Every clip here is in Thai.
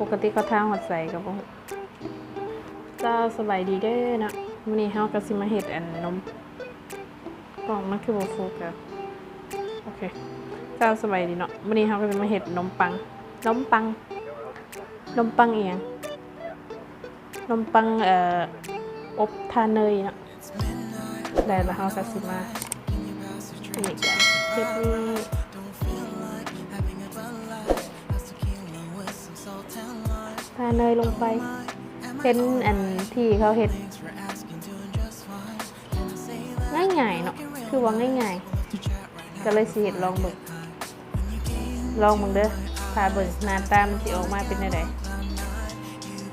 ปกติเขาทางหอดใส่กับผมเจ้าสบายดีเด้นะวันนี้เฮาก็สิมาเฮ็ดอันนมกล่องมันคือบ่ฟูกับโอเคเจ้าสบายดีเนาะวันนี้เฮาก็สิมาเฮ็ดนมปังนมปังนมปังเอียงนมปังเอ่ออบทาเนยเนาะได้แล้วเฮาก็สิมานี่จ้ะเฮ็ดนี่ เนยลงไปเป็นอันที่เขาเห็ดง่ายๆเนาะคือว่าง่ายๆ ก็เลยสิเห็ดลองเบิ่งลองเบิ่งเด้อทาเบิ่งหน้าตามันสิออกมาเป็นไง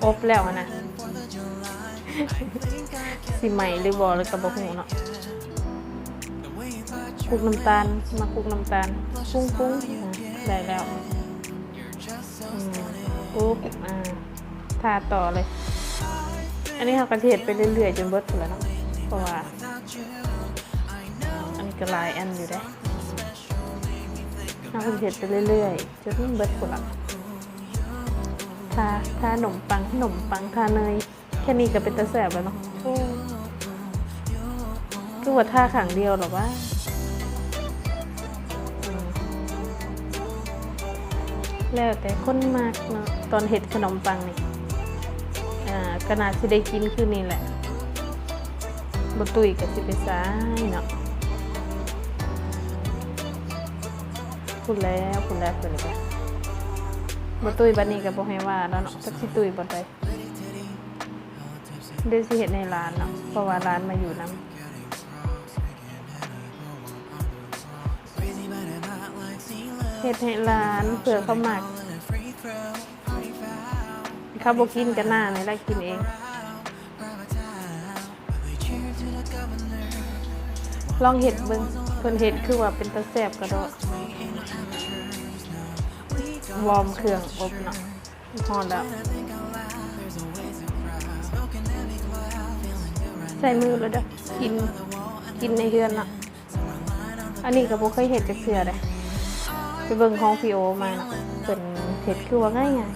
อบแล้วนะสิใหม่หรือบ่แล้วก็บ่ฮู้เนาะคุกน้ำตาลมาคุกน้ำตาลปุ้งปุ้งๆอะได้แล้วอืมปุ๊บอ่า ทาต่อเลย อันนี้เรากระเทียดไปเรื่อยๆจนเบิดหมดแล้วเนาะเพราะว่า อันนี้ก็ลายอันอยู่ได้เรากระเทียดไปเรื่อยๆจนเบิดหมดละทาทาขนมปังขนมปังทาเนยแค่นี้ก็เป็นตะแสบแล้วเนาะโอ้คือว่าทาขังเดียวหรอวะแล้วแต่คนมากเนาะตอนเห็ดขนมปังนี่ ก็น่าสิได้กินคือนี่แหละบตุยกับสิไปซ้ายเนาะพูดแล้วพูดแล้วเป็นไงบตุยบันนี้กับบ่ให้ว่าแล้วเนาะสักสิตุยบ่ได้เดี๋ยวสิเห็ดในร้านเนาะเพราะว่าร้านมาอยู่นํเห็ดให้ร้านเผื่อเขาหมัก เขาบอกกินกันหน้าเลยได้กินเองลองเห็ดเบิ่งคนเห็ดคือว่าเป็นตะแสบกระโดดวอร์มเครื่องอบเนาะฮอแล้วใส่มือแล้วเด้อกินกินในเดือนเนาะอันนี้ก็บ่เคยเห็ดจะเสือเลยไปเบิ่งของพีโอมาเป็นเห็ดคือว่าง่ายง่าย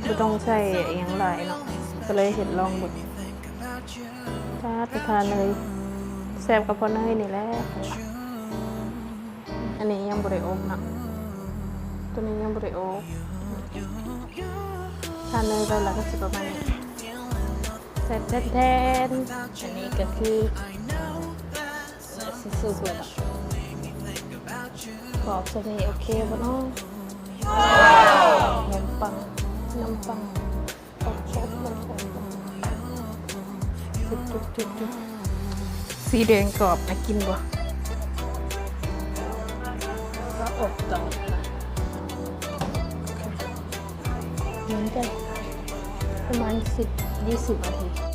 ๆไม่ต้องใส่อหย่างไรเนาะก็เลยเห็ดลองเบิ่งถ้าไปทานเลยแซ่บกับพอเนยนี่แหละอันนี้ยังบริโอมเนาะตัวนี้ยังบริโอมทานเนยไปแล้วก็สิประมาณนี้แซ่บแท้ๆอันนี้ก็คือสิสุกแล้วเนาะกรอบสะเดโอเคบ่เนาะ สีแดงกรอบนะกินบ่ก็อบต่อเหมือนกันประมาณสิบยี่สิบนาที